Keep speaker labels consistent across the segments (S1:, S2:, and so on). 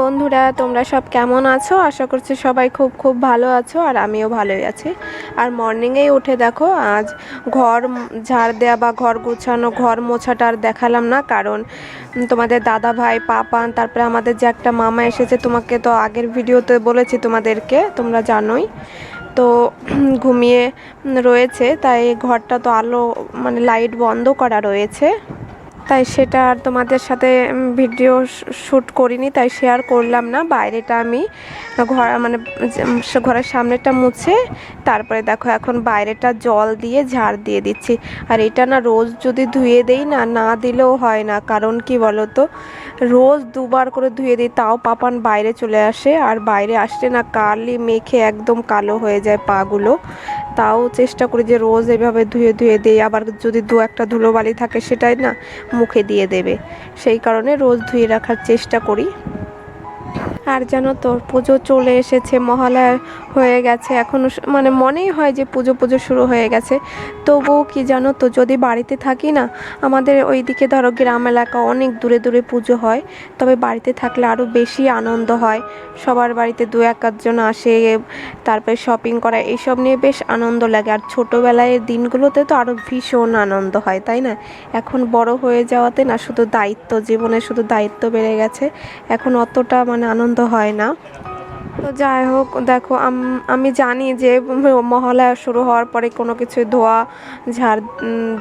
S1: বন্ধুরা, তোমরা সব কেমন আছো? আশা করছি সবাই খুব খুব ভালো আছো আর আমিও ভালোই আছি। আর মর্নিংয়েই উঠে দেখো, আজ ঘর ঝাড় দেওয়া বা ঘর গোছানো, ঘর মোছাটা আর দেখালাম না, কারণ তোমাদের দাদা ভাই পাপান তারপরে আমাদের যে একটা মামা এসেছে, তোমাকে তো আগের ভিডিওতে বলেছি তোমাদেরকে, তোমরা জানোই। তো ঘুমিয়ে রয়েছে, তাই ঘরটা তো আলো মানে লাইট বন্ধ করা রয়েছে। তাই সেটা আর তোমাদের সাথে ভিডিও শ্যুট করিনি, তাই শেয়ার করলাম না। বাইরেটা আমি ঘর মানে ঘরের সামনেটা মুছে, তারপরে দেখো এখন বাইরেটা জল দিয়ে ঝাড় দিয়ে দিচ্ছি। আর এটা না রোজ যদি ধুয়ে দেই না না দিলেও হয় না। কারণ কি বলো তো রোজ দুবার করে ধুয়ে দিই, তাও পাপান বাইরে চলে আসে। আর বাইরে আসলে না কালি মেখে একদম কালো হয়ে যায় পাগুলো তাও চেষ্টা করি যে রোজ এভাবে ধুয়ে ধুয়ে দিই, আবার যদি দু একটা ধুলোবালি থাকে সেটাই না মুখে দিয়ে দেবে। সেই কারণে রোজ ধুয়ে রাখার চেষ্টা করি। আর জানো তো, পুজো চলে এসেছে, মহালয়া হয়ে গেছে। এখনও মানে মনেই হয় যে পুজো পুজো শুরু হয়ে গেছে। তবুও কি জানো তো, যদি বাড়িতে থাকি না, আমাদের ওইদিকে ধরো গ্রাম এলাকা অনেক দূরে দূরে পুজো হয়। তবে বাড়িতে থাকলে আরও বেশি আনন্দ হয়। সবার বাড়িতে দু এক আধজন আসে, তারপরে শপিং করা, এইসব নিয়ে বেশ আনন্দ লাগে। আর ছোটোবেলায় দিনগুলোতে তো আরও ভীষণ আনন্দ হয়, তাই না? এখন বড় হয়ে যাওয়াতে না, শুধু দায়িত্ব, জীবনে শুধু দায়িত্ব বেড়ে গেছে। এখন অতটা মানে আনন্দ হয় না। তো যাই হোক, দেখো, আমি জানি যে মহালয়া শুরু হওয়ার পরে কোনো কিছু ধোয়া, ঝাড়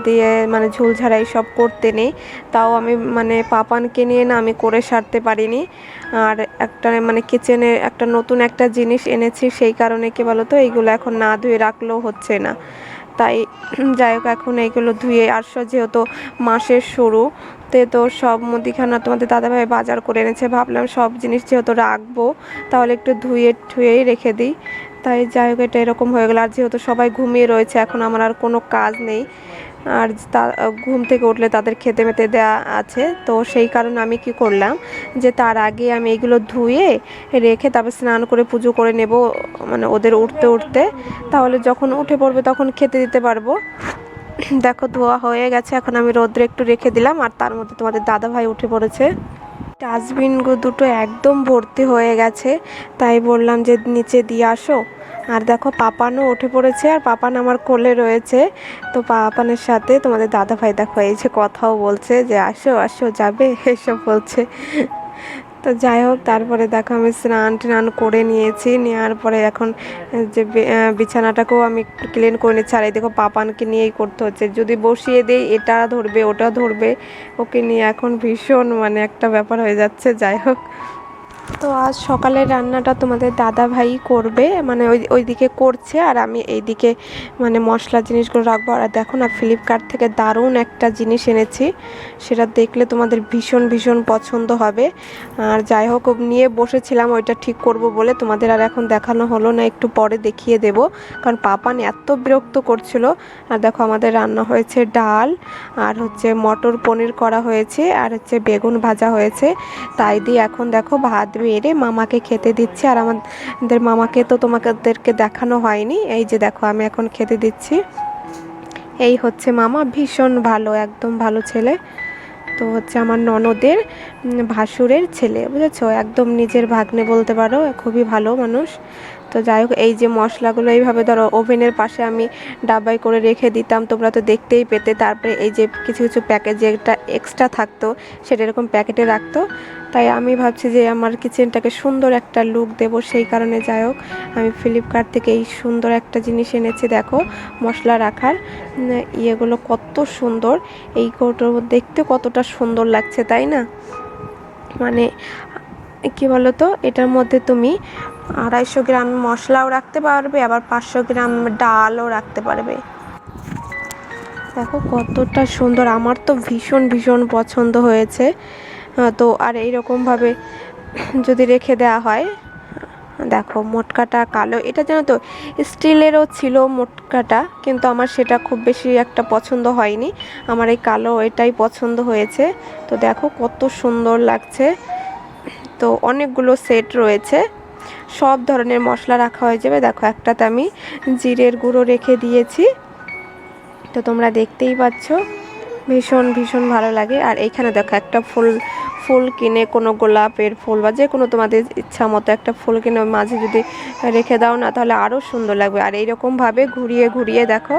S1: দিয়ে মানে ঝুল ঝাড়া এইসব করতে নেই। তাও আমি মানে পাপানকে নিয়ে না আমি করে সারতে পারিনি। আর একটা মানে কিচেনে একটা নতুন একটা জিনিস এনেছি, সেই কারণে কি বলো তো এইগুলো এখন না ধুয়ে রাখলেও হচ্ছে না। তাই, যাই হোক, এখন এইগুলো ধুয়ে আসছো যেহেতু মাসের শুরু তে তো সব মুদিখানা তোমাদের দাদাভাই বাজার করে এনেছে। ভাবলাম সব জিনিস যেহেতু রাখব, তাহলে একটু ধুয়ে ঠুয়েই রেখে দিই। তাই যাই হোক, এটা এরকম হয়ে গেলো। আর যেহেতু সবাই ঘুমিয়ে রয়েছে, এখন আমার আর কোনো কাজ নেই। আর তা, ঘুম থেকে উঠলে তাদের খেতে মেতে দেওয়া আছে। তো সেই কারণে আমি কি করলাম যে তার আগে আমি এগুলো ধুয়ে রেখে তারপর স্নান করে পুজো করে নেব মানে ওদের উঠতে উঠতে। তাহলে যখন উঠে পড়বে তখন খেতে দিতে পারব। দেখো, ধোয়া হয়ে গেছে, এখন আমি রোদ্রে একটু রেখে দিলাম, আর তার মধ্যে তোমাদের দাদা ভাই উঠে পড়েছে। ডাস্টবিন দুটো একদম ভর্তি হয়ে গেছে, তাই বললাম যে নিচে দিয়ে আসো। আর দেখো, পাপানও উঠে পড়েছে, আর পাপান আমার কোলে রয়েছে। তো পাপানের সাথে তোমাদের দাদা ভাই দেখো, এই যে কথাও বলছে যে, আসো আসো, যাবে? এসব বলছে। তো যাই হোক, তারপরে দেখো আমি স্নান টান করে নিয়েছি। নেওয়ার পরে এখন যে বিছানাটাকেও আমি একটু ক্লিন করে নিচ্ছি। আর এই দেখো পাপানকে নিয়েই করতে হচ্ছে। যদি বসিয়ে দেই, এটা ধরবে, ওটা ধরবে। ওকে নিয়ে এখন ভীষণ মানে একটা ব্যাপার হয়ে যাচ্ছে। যাই হোক তো আজ সকালের রান্নাটা তোমাদের দাদা ভাই করবে মানে ওই, ওইদিকে করছে আর আমি এইদিকে মানে মশলা জিনিসগুলো রাখব। আর দেখো না ফ্লিপকার্ট থেকে দারুণ একটা জিনিস এনেছি, সেটা দেখলে তোমাদের ভীষণ ভীষণ পছন্দ হবে। আর যাই হোক নিয়ে বসেছিলাম, ওইটা ঠিক করব বলে তোমাদের আর এখন দেখানো হলো না, একটু পরে দেখিয়ে দেব। কারণ পাপান এত বিরক্ত করছিল। আর দেখো, আমাদের রান্না হয়েছে ডাল, আর হচ্ছে মটর পনির করা হয়েছে, আর হচ্ছে বেগুন ভাজা হয়েছে। তাই দিয়ে এখন দেখো, ভাত বেড়ে মামাকে খেতে দিচ্ছি। আর আমাদের মামাকে তো তোমাদেরকে দেখানো হয়নি। এই যে দেখো, আমি এখন খেতে দিচ্ছি। এই হচ্ছে মামা, ভীষণ ভালো, একদম ভালো ছেলে। তো হচ্ছে আমার ননদের ভাসুরের ছেলে, বুঝেছ? একদম নিজের ভাগ্নে বলতে পারো, খুবই ভালো মানুষ। তো যাই হোক, এই যে মশলাগুলো এইভাবে ধরো ওভেনের পাশে আমি ডাবাই করে রেখে দিতাম, তোমরা তো দেখতেই পেতে। তারপরে এই যে কিছু কিছু প্যাকেট যেটা এক্সট্রা থাকতো, সেটা এরকম প্যাকেটে রাখতো। তাই আমি ভাবছি যে আমার কিচেনটাকে সুন্দর একটা লুক দেব, সেই কারণে যাই হোক, আমি ফ্লিপকার্ট থেকে এই সুন্দর একটা জিনিস এনেছি, দেখো, মশলা রাখার। ইয়েগুলো কত সুন্দর, এই কৌটো দেখতে কতটা সুন্দর লাগছে, তাই না? মানে কি বলো তো এটার মধ্যে তুমি আড়াইশো গ্রাম মশলাও রাখতে পারবে, আবার পাঁচশো গ্রাম ডালও রাখতে পারবে। দেখো কতটা সুন্দর, আমার তো ভীষণ ভীষণ পছন্দ হয়েছে। তো আর এইরকমভাবে যদি রেখে দেওয়া হয়, দেখো মোটকাটা কালো, এটা জানো তো, স্টিলেরও ছিল মোটকাটা, কিন্তু আমার সেটা খুব বেশি একটা পছন্দ হয়নি। আমার এই কালো এটাই পছন্দ হয়েছে। তো দেখো কত সুন্দর লাগছে। তো অনেকগুলো সেট রয়েছে। সব ধরনের মশলা রাখা হয়ে যাবে। দেখো, একটাতে আমি জিরের গুঁড়ো রেখে দিয়েছি। তো তোমরা দেখতেই পাচ্ছ, ভীষণ ভীষণ ভালো লাগে। আর এইখানে দেখো, একটা ফুল ফুল কিনে কোনো গোলাপের ফুল বা যে কোনো তোমাদের ইচ্ছা মতো একটা ফুল কিনে মাঝে যদি রেখে দাও না, তাহলে আরও সুন্দর লাগবে। আর এইরকমভাবে ঘুরিয়ে ঘুরিয়ে দেখো,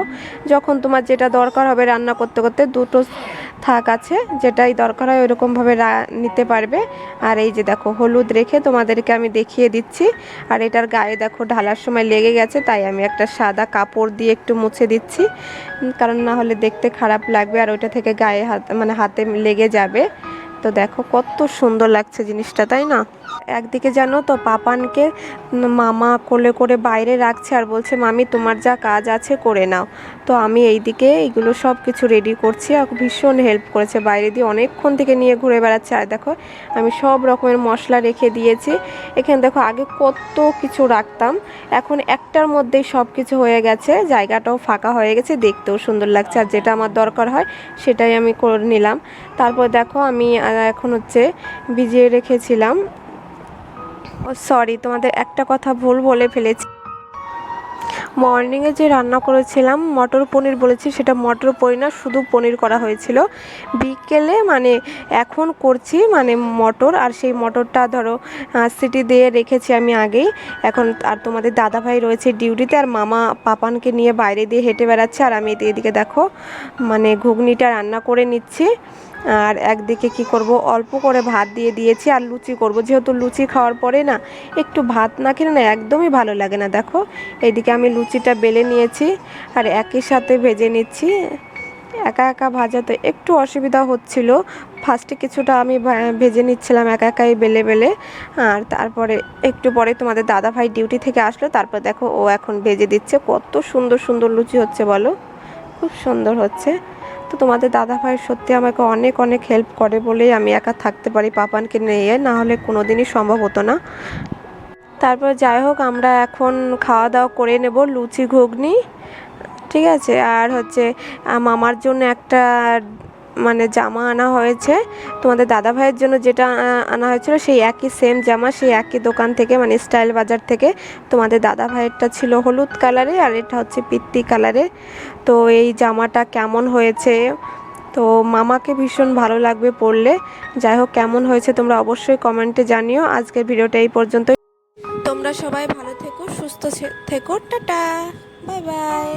S1: যখন তোমার যেটা দরকার হবে রান্না করতে করতে দুটো থাক আছে, যেটাই দরকার হয় ওইরকমভাবে নিতে পারবে। আর এই যে দেখো, হলুদ রেখে তোমাদেরকে আমি দেখিয়ে দিচ্ছি। আর এটার গায়ে দেখো, ঢালার সময় লেগে গেছে, তাই আমি একটা সাদা কাপড় দিয়ে একটু মুছে দিচ্ছি। কারণ না হলে দেখতে খারাপ লাগবে আর ওইটা থেকে গায়ে হাত মানে হাতে লেগে যাবে। তো দেখো, কত সুন্দর লাগছে জিনিসটা, তাই না? একদিকে জানো তো পাপানকে মামা কোলে করে বাইরে রাখছে আর বলছে, মামি, তোমার যা কাজ আছে করে নাও। তো আমি এইদিকে এইগুলো সব কিছু রেডি করছি আর ভীষণ হেল্প করেছে। বাইরে দিয়ে অনেকক্ষণ থেকে নিয়ে ঘুরে বেড়াচ্ছে। আর দেখো, আমি সব রকমের মশলা রেখে দিয়েছি। এখানে দেখো, আগে কত কিছু রাখতাম, এখন একটার মধ্যেই সব কিছু হয়ে গেছে। জায়গাটাও ফাঁকা হয়ে গেছে, দেখতেও সুন্দর লাগছে। আর যেটা আমার দরকার হয়, সেটাই আমি করে নিলাম। তারপর দেখো, আমি এখন হচ্ছে ভিজিয়ে রেখেছিলাম। সরি, তোমাদের একটা কথা ভুল বলে ফেলেছি। মর্নিংয়ে যে রান্না করেছিলাম, মটর পনির বলেছি, সেটা মটর পনির না, শুধু পনির করা হয়েছিল। বিকেলে মানে এখন করছি মানে মটর, আর সেই মটরটা ধরো সিটি দিয়ে রেখেছি আমি আগেই। এখন আর তোমাদের দাদাভাই রয়েছে ডিউটিতে, আর মামা পাপানকে নিয়ে বাইরে দিয়ে হেঁটে বেড়াচ্ছে, আর আমি এদিকে দেখো মানে ঘুগনিটা রান্না করে নিচ্ছি। আর একদিকে কি করব? অল্প করে ভাত দিয়ে দিয়েছি আর লুচি করব। যেহেতু লুচি খাওয়ার পরে না একটু ভাত না খেলে না একদমই ভালো লাগে না, দেখো। এইদিকে আমি লুচিটা বেলে নিয়েছি আর একই সাথে ভেজে নিচ্ছি। একা একা ভাজাতে একটু অসুবিধা হচ্ছিল। ফার্স্টে কিছুটা আমি ভেজে নিচ্ছিলাম একা একাই বেলে বেলে। আর তারপরে একটু পরে তোমাদের দাদা ভাই ডিউটি থেকে আসলো। তারপর দেখো ও এখন ভেজে দিচ্ছে। কত সুন্দর সুন্দর লুচি হচ্ছে বলো। খুব সুন্দর হচ্ছে। তো তোমাদের দাদা ভাই সত্যি আমাকে অনেক অনেক হেল্প করে বলেই আমি একা থাকতে পারি পাপানকে নিয়ে। না হলে কোনো দিনই সম্ভব হতো না। তারপর যাই হোক, আমরা এখন খাওয়া দাওয়া করে নেব লুচি, ঘুগনি, ঠিক আছে? আর হচ্ছে মামার জন্য একটা মানে জামা আনা হয়েছে। তোমাদের দাদা ভাইয়ের জন্য যেটা আনা হয়েছিল সেই একই সেম জামা, সেই একই দোকান থেকে মানে স্টাইল বাজার থেকে তোমাদের দাদা ভাইয়েরটা ছিল হলুদ কালারে আর এটা হচ্ছে পিত্তি কালারে তো এই জামাটা কেমন হয়েছে? তো মামাকে ভীষণ ভালো লাগবে পরলে। যাই হোক, কেমন হয়েছে তোমরা অবশ্যই কমেন্টে জানিও। আজকের ভিডিওটা এই পর্যন্ত তোমরা সবাই ভালো থেকো, সুস্থ থেকো। টাটা। Bye bye.